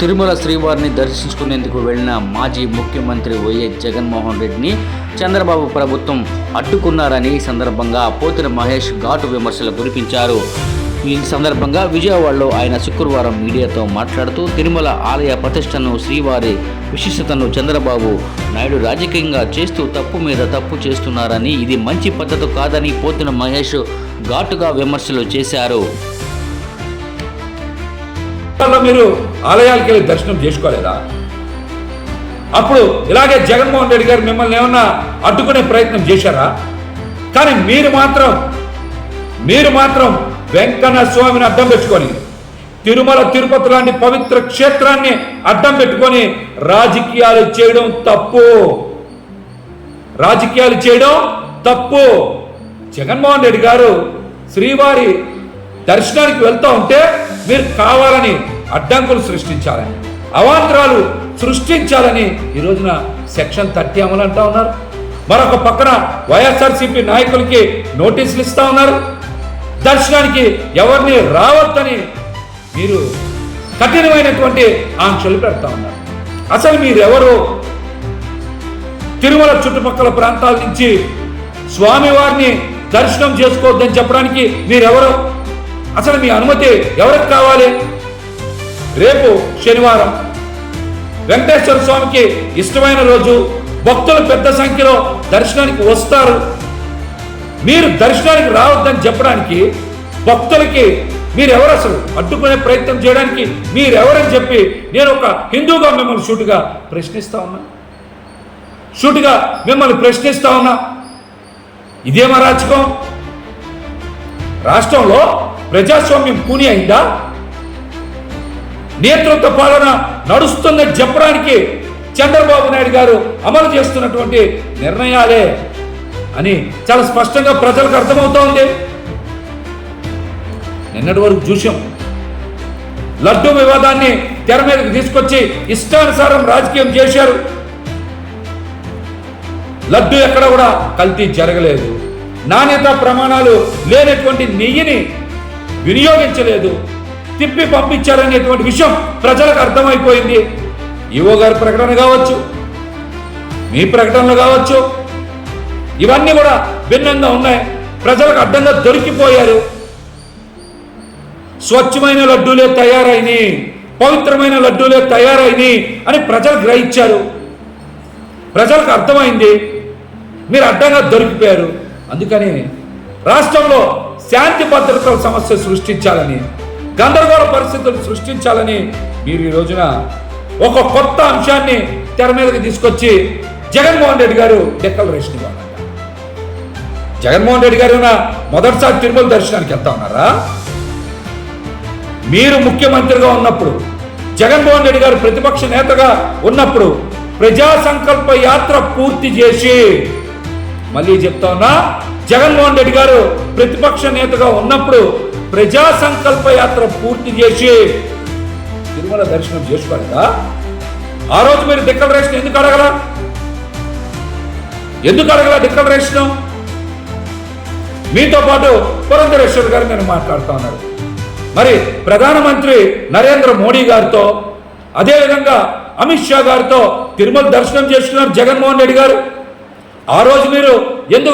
తిరుమల శ్రీవారిని దర్శించుకునేందుకు వెళ్ళిన మాజీ ముఖ్యమంత్రి వైఎస్ జగన్మోహన్ రెడ్డిని చంద్రబాబు ప్రభుత్వం అడ్డుకున్నారని ఈ సందర్భంగా పోతిన మహేష్ ఘాటు విమర్శలు కురిపించారు. ఈ సందర్భంగా విజయవాడలో ఆయన శుక్రవారం మీడియాతో మాట్లాడుతూ తిరుమల ఆలయ ప్రతిష్టను శ్రీవారి విశిష్టతను చంద్రబాబు నాయుడు రాజకీయంగా చేస్తూ తప్పు మీద తప్పు చేస్తున్నారని ఇది మంచి పద్ధతి కాదని పోతిన మహేష్ ఘాటుగా విమర్శలు చేశారు. అలా మీరు ఆలయాలకు వెళ్ళి దర్శనం చేసుకోలేదా? అప్పుడు ఇలాగే జగన్మోహన్ రెడ్డి గారు మిమ్మల్ని ఏమన్నా అడ్డుకునే ప్రయత్నం చేశారా? కానీ మీరు మాత్రం మీరు మాత్రం వెంకన్న స్వామిని అడ్డం పెట్టుకొని తిరుమల తిరుపతి లాంటి పవిత్ర క్షేత్రాన్ని అడ్డం పెట్టుకొని రాజకీయాలు చేయడం తప్పు. రాజకీయాలు చేయడం తప్పు. జగన్మోహన్ రెడ్డి గారు శ్రీవారి దర్శనానికి వెళ్తూ ఉంటే మీరు కావాలని అడ్డంకులు సృష్టించాలని అవాంతరాలు సృష్టించాలని ఈ రోజున సెక్షన్ థర్టీ అమలు అంటా ఉన్నారు. మరొక పక్కన వైఎస్ఆర్సీపీ నాయకులకి నోటీసులు ఇస్తా ఉన్నారు. దర్శనానికి ఎవరిని రావద్దని మీరు కఠినమైనటువంటి ఆంక్షలు పెడతా ఉన్నారు. అసలు మీరెవరు? తిరుమల చుట్టుపక్కల ప్రాంతాల నుంచి స్వామివారిని దర్శనం చేసుకోవద్దని చెప్పడానికి మీరెవరు? అసలు మీ అనుమతి ఎవరికి కావాలి? రేపు శనివారం వెంకటేశ్వర స్వామికి ఇష్టమైన రోజు. భక్తులు పెద్ద సంఖ్యలో దర్శనానికి వస్తారు. మీరు దర్శనానికి రావద్దని చెప్పడానికి భక్తులకి మీరెవరు అసలు అడ్డుకునే ప్రయత్నం చేయడానికి మీరెవరని చెప్పి నేను ఒక హిందూగా మిమ్మల్ని షూటుగా ప్రశ్నిస్తా ఉన్నా. షూటుగా మిమ్మల్ని ప్రశ్నిస్తా ఉన్నా. ఇదేమా రాజకం రాష్ట్రంలో ప్రజాస్వామ్యం కూని అయిందా? నేతృత్వ పాలన నడుస్తుందని చెప్పడానికి చంద్రబాబు నాయుడు గారు అమలు చేస్తున్నటువంటి నిర్ణయాలే అని చాలా స్పష్టంగా ప్రజలకు అర్థమవుతోంది. నిన్నటి వరకు చూసాం లడ్డూ వివాదాన్ని తెర మీదకి తీసుకొచ్చి ఇష్టానుసారం రాజకీయం చేశారు. లడ్డు ఎక్కడ కూడా కల్తీ జరగలేదు. నాణ్యత ప్రమాణాలు లేనటువంటి నెయ్యిని వినియోగించలేదు. తిప్పి పంపించారనేటువంటి విషయం ప్రజలకు అర్థమైపోయింది. ఈవో గారి ప్రకటన కావచ్చు మీ ప్రకటనలు కావచ్చు ఇవన్నీ కూడా భిన్నంగా ఉన్నాయి. ప్రజలకు అడ్డంగా దొరికిపోయారు. స్వచ్ఛమైన లడ్డూలే తయారైనవి పవిత్రమైన లడ్డూలే తయారైనవి అని ప్రజలు గ్రహించారు. ప్రజలకు అర్థమైంది మీరు అడ్డంగా దొరికిపోయారు. అందుకని రాష్ట్రంలో శాంతి భద్రతల సమస్య సృష్టించాలని గందరగోళ పరిస్థితులు సృష్టించాలని మీరు ఈ రోజున ఒక కొత్త అంశాన్ని తెర మీదకి తీసుకొచ్చి జగన్మోహన్ రెడ్డి గారు డిక్లరేషన్ ఇవ్వాలంట. జగన్మోహన్ రెడ్డి గారు మొదటిసారి తిరుమల దర్శనానికి వెళ్తా ఉన్నారా? మీరు ముఖ్యమంత్రిగా ఉన్నప్పుడు జగన్మోహన్ రెడ్డి గారు ప్రతిపక్ష నేతగా ఉన్నప్పుడు ప్రజా సంకల్ప యాత్ర పూర్తి చేసి మళ్ళీ చెప్తా ఉన్నా జగన్మోహన్ రెడ్డి గారు ప్రతిపక్ష నేతగా ఉన్నప్పుడు ప్రజా సంకల్ప యాత్ర పూర్తి చేసి తిరుమల దర్శనం చేసుకోలేదా ఆ రోజు మీరు డిక్లరేషన్ ఎందుకు అడగల? ఎందుకు అడగల డిక్లరేషన్? మీతో పాటు పురంధరేశ్వర్ గారు నేను మాట్లాడుతూ ఉన్నారు. మరి ప్రధానమంత్రి నరేంద్ర మోడీ గారితో అదేవిధంగా అమిత్ షా గారితో తిరుమల దర్శనం చేసుకున్నారు జగన్మోహన్ రెడ్డి గారు. ఆ రోజు మీరు ఎందుకు